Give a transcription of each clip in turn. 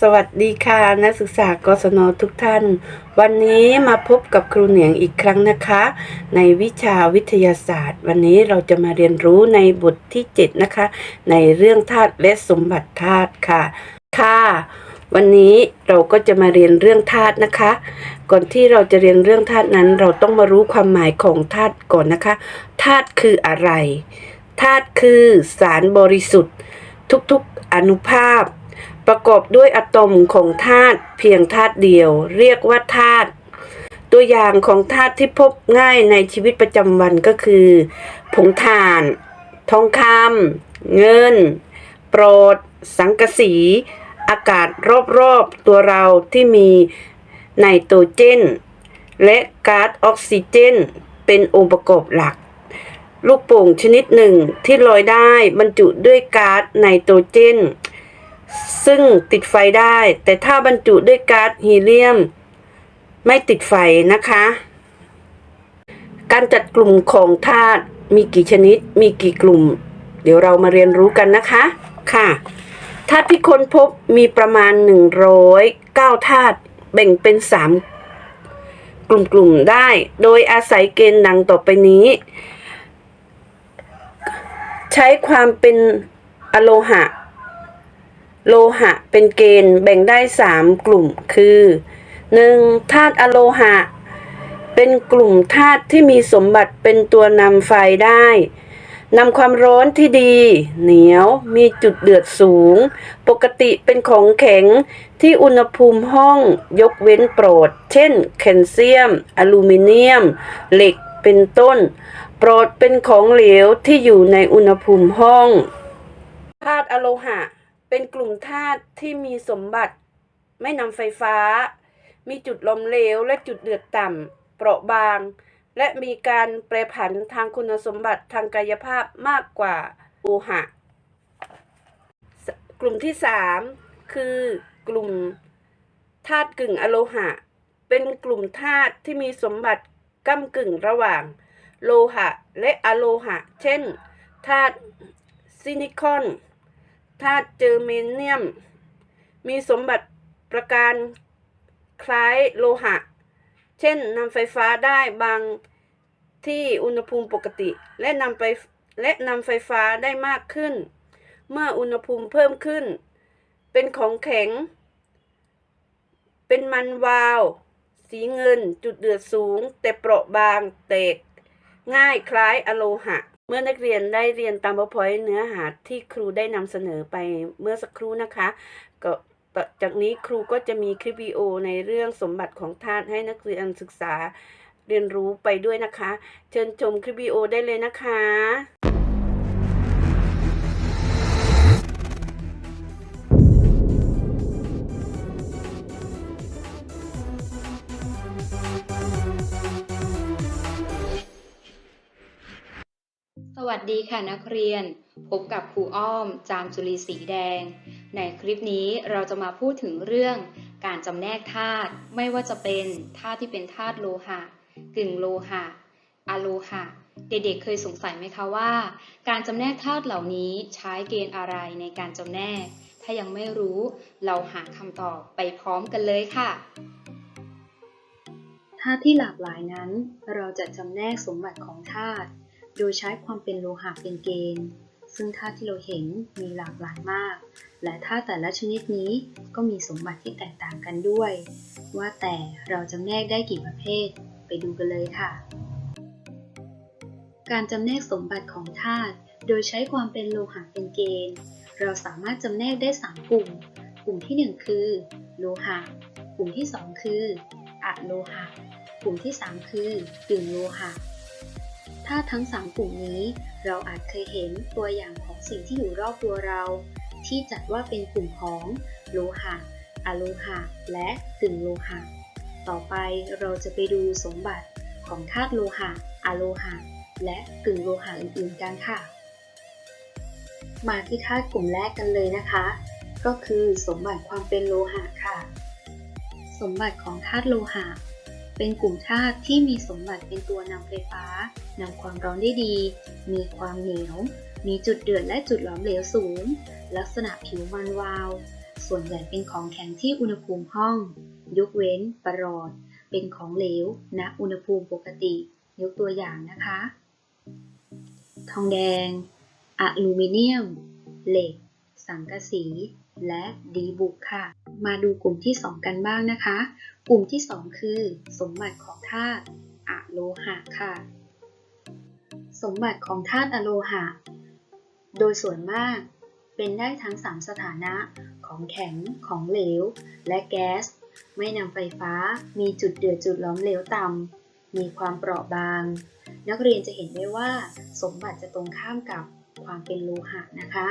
สวัสดีค่ะ นักศึกษากศนทุกท่าน วันนี้มาพบกับครูเหนียงอีกครั้งนะคะ ในวิชาวิทยาศาสตร์ วันนี้เราจะมาเรียนรู้ในบทที่ 7 นะคะ ในเรื่องธาตุและสมบัติธาตุค่ะ ค่ะ วันนี้เราก็จะมาเรียนเรื่องธาตุนะคะ ก่อนที่เราจะเรียนเรื่องธาตุนั้นเราต้องมารู้ความหมายของธาตุก่อนนะคะธาตุคืออะไรธาตุคือสารบริสุทธิ์ ทุกๆอนุภาพ ประกอบด้วยอะตอมของธาตุเพียงธาตุเดียว เรียกว่าธาตุตัวอย่างของธาตุที่พบง่ายในชีวิตประจำวันก็คือ ผงถ่าน ทองคำเงิน โปรด สังกะสี อากาศรอบๆ ตัวเราที่มีไนโตรเจน และก๊าซออกซิเจน เป็นองค์ประกอบหลัก ลูกโป่งชนิดหนึ่งที่ลอยได้บรรจุด้วยก๊าซไนโตรเจน ซึ่งติดไฟได้ แต่ถ้าบรรจุด้วยก๊าซฮีเลียม ไม่ติดไฟนะคะ การจัดกลุ่มของธาตุมีกี่ชนิด มีกี่กลุ่ม เดี๋ยวเรามาเรียนรู้กันนะคะ ค่ะธาตุที่ค้นพบมีประมาณ 109ธาตุแบ่งเป็น 3 กลุ่มๆได้ โดยอาศัยเกณฑ์ดังต่อไปนี้ ใช้ความเป็นอโลหะ โลหะเป็นเกณฑ์แบ่งได้ 3 กลุ่มคือ 1. ธาตุอโลหะ เป็นกลุ่มธาตุที่มีสมบัติเป็นตัวนำไฟได้นำความร้อนที่ดี เหนียวมีจุดเดือดสูง ปกติเป็นของแข็งที่อุณหภูมิห้องยกเว้นโปรด เช่น แคลเซียม อลูมิเนียม เหล็กเป็นต้น โปรดเป็นของเหลวที่อยู่ในอุณหภูมิห้องธาตุอโลหะ เป็นกลุ่มธาตุที่มีสมบัติ ไม่นำไฟฟ้า มีจุดลมเหลวและจุดเดือดต่ำเปราะบาง และมีการแปรผันทางคุณสมบัติทางกายภาพมากกว่าโลหะ กลุ่มที่ 3 คือกลุ่มธาตุกึ่งอโลหะ เป็นกลุ่มธาตุที่มีสมบัติก้ากึ่งระหว่าง โลหะและอโลหะ เช่นธาตุซิลิคอน ธาตุเจอร์เมเนียม มีสมบัติประการคล้ายโลหะ เช่นนำไฟฟ้าได้บางที่อุณหภูมิปกติ และนำไปและนำไฟฟ้าได้มากขึ้น เมื่ออุณหภูมิเพิ่มขึ้น เป็นของแข็ง เป็นมันวาว สีเงินจุดเดือดสูง แต่เปราะบางแตกง่ายคล้ายอโลหะ เมื่อนักเรียนได้เรียนตามพอยเนื้อหาที่ครูได้นำเสนอไปเมื่อสักครู่นะคะก็ต่อจากนี้ครูก็จะมีคลิปวิดีโอในเรื่องสมบัติของธาตุให้นักเรียนศึกษาเรียนรู้ไปด้วยนะคะ เชิญชมคลิปวิดีโอได้เลยนะคะ วัสดีค่ะนักเรียน พบกับครูอ้อม จามจุลีสีแดง ในคลิปนี้เราจะมาพูดถึงเรื่อง การจำแนกธาตุไม่ว่าจะเป็นธาตุที่เป็นธาตุโลหะ กึ่งโลหะอะโลหะ เด็กๆเคยสงสัยไหมคะว่า การจำแนกธาตุเหล่านี้ใช้เกณฑ์อะไรในการจำแนก ถ้ายังไม่รู้เราหาคำตอบไปพร้อมกันเลยค่ะธาตุที่หลากหลายนั้น เราจะจำแนกสมบัติของธาตุ โดยใช้ความเป็นโลหะเป็นเกณฑ์ ซึ่งธาตุที่เราเห็นมีหลากหลายมาก และธาตุแต่ละชนิดนี้ก็มีสมบัติที่แตกต่างกันด้วย ว่าแต่เราจำแนกได้กี่ประเภท ไปดูกันเลยค่ะ การจำแนกสมบัติของธาตุโดยใช้ความเป็นโลหะเป็นเกณฑ์ เราสามารถจำแนกได้ 3 กลุ่ม กลุ่มที่ 1 คือ โลหะ กลุ่มที่ 2 คืออะโลหะ กลุ่มที่ 3 คือกึ่งโลหะ ธาทั้ง 3 กลุ่มนี้ เราอาจเคยเห็นตัวอย่างของสิ่งที่อยู่รอบตัวเรา ที่จัดว่าเป็นกลุ่มของโลหะอะโลหะ และกึ่งโลหะ ต่อไปเราจะไปดูสมบัติของธาตุโลหะอะโลหะ และกึ่งโลหะอื่นๆกันค่ะ มาที่ธาตุกลุ่มแรกกันเลยนะคะ ก็คือสมบัติความเป็นโลหะค่ะ สมบัติของธาตุโลหะ เป็นกลุ่มธาตุที่มีสมบัติเป็นตัวนำไฟฟ้านำความร้อนได้ดี มีความเหนียว มีจุดเดือดและจุดหลอมเหลวสูง ลักษณะผิวมันวาว ส่วนใหญ่เป็นของแข็งที่อุณหภูมิห้อง ยกเว้นประหลอด เป็นของเหลวณอุณหภูมิปกติ ยกตัวอย่างนะคะ ทองแดง อลูมิเนียม เหล็ก สังกะสี และดีบุกค่ะ มาดูกลุ่มที่ 2 กันบ้างนะคะ กลุ่มที่ 2 คือ สมบัติของธาตุอะโลหะค่ะ สมบัติของธาตุอะโลหะ โดยส่วนมากเป็นได้ทั้ง 3 สถานะของแข็ง ของเหลว และแก๊ส ไม่นำไฟฟ้า มีจุดเดือดจุดล้อมเหลวต่ำ มีความเปราะบาง นักเรียนจะเห็นได้ว่า สมบัติจะตรงข้ามกับ ความเป็นโลหะนะคะ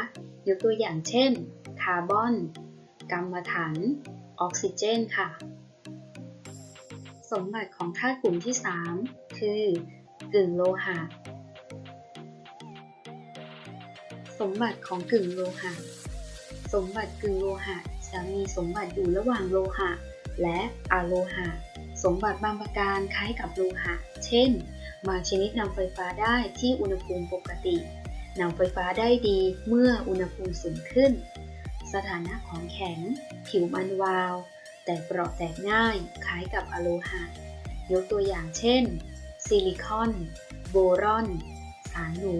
ยกตัวอย่างเช่น คาร์บอน กัมมันถัน ออกซิเจนค่ะ สมบัติของธาตุกลุ่มที่ 3 คือกึ่งโลหะ สมบัติของกึ่งโลหะ สมบัติกึ่งโลหะจะมีสมบัติอยู่ระหว่างโลหะ และอะโลหะ สมบัติบางประการคล้ายกับโลหะ เช่น บางชนิดนำไฟฟ้าได้ที่อุณหภูมิปกติ นำไฟฟ้าได้ดีเมื่ออุณหภูมิสูงขึ้น สถานะของแข็ง ผิวมันวาว แต่เปราะแตกง่ายคล้ายกับอะโลหะ ยกตัวอย่างเช่น ซิลิคอน โบรอน สารหนู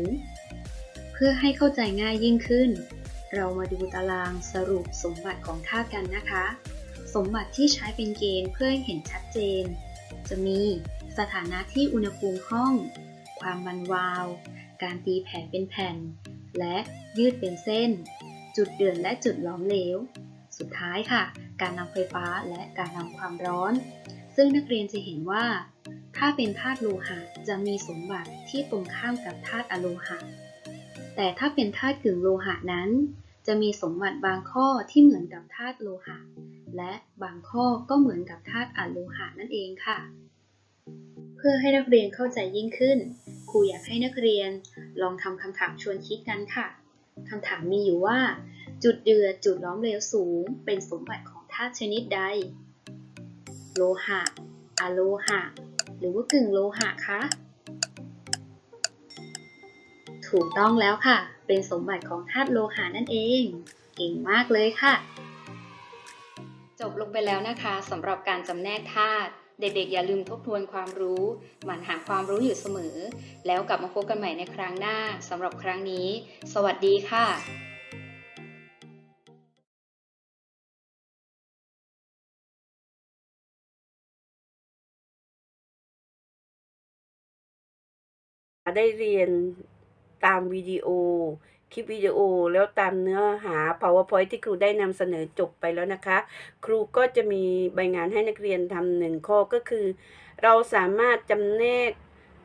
เพื่อให้เข้าใจง่ายยิ่งขึ้น เรามาดูตารางสรุปสมบัติของธาตุกันนะคะ สมบัติที่ใช้เป็นเกณฑ์เพื่อให้เห็นชัดเจน จะมีสถานะที่อุณหภูมิห้อง ความมันวาว การตีแผ่เป็นแผ่น และยืดเป็นเส้น จุดเดือดและจุดล้อมเหลว สุดท้ายค่ะ การนำไฟฟ้าและการนำความร้อน ซึ่งนักเรียนจะเห็นว่า ถ้าเป็นธาตุโลหะจะมีสมบัติที่ตรงข้ามกับธาตุอะโลหะ แต่ถ้าเป็นธาตุกึ่งโลหะนั้น จะมีสมบัติบางข้อที่เหมือนกับธาตุโลหะ และบางข้อก็เหมือนกับธาตุอะโลหะนั่นเองค่ะเพื่อให้นักเรียนเข้าใจยิ่งขึ้น ครูอยากให้นักเรียน ลองทำคำถามชวนคิดกันค่ะคำถามมีอยู่ว่า จุดเดือดจุดล้อมเหลวสูง เป็นสมบัติของธาตุชนิดใด โลหะอะโลหะ หรือว่ากึ่งโลหะคะ ถูกต้องแล้วค่ะ เป็นสมบัติของธาตุโลหะนั่นเอง เก่งมากเลยค่ะ จบลงไปแล้วนะคะสำหรับการจำแนกธาตุ เด็กๆ อย่าลืมทบทวนความรู้ หมั่นหาความรู้อยู่เสมอ แล้วกลับมาพบกันใหม่ในครั้งหน้าสำหรับครั้งนี้ สวัสดีค่ะได้เรียนตามวิดีโอ คลิปวิดีโอแล้วตามเนื้อหา powerpoint ที่ครูได้นำเสนอจบไปแล้วนะคะ ครูก็จะมีใบงานให้นักเรียนทำหนึ่งข้อก็คือ เราสามารถจำแนก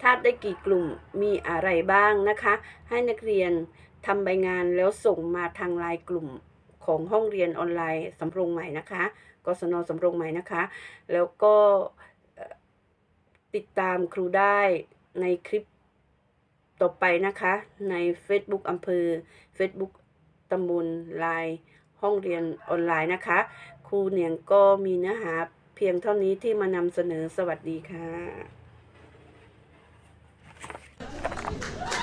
ธาตุได้กี่กลุ่มมีอะไรบ้างนะคะ ให้นักเรียนทำใบงานแล้วส่งมาทางไลน์กลุ่มของห้องเรียนออนไลน์สำโรงใหม่นะคะกศนสำโรงใหม่นะคะ แล้วก็ติดตามครูได้ในคลิป ต่อไปนะคะ ใน Facebook อำเภอ Facebook ตำบลไลน์ห้องเรียนออนไลน์นะคะ ครูเหนียงก็มีเนื้อหาเพียงเท่านี้ที่มานำเสนอสวัสดีค่ะ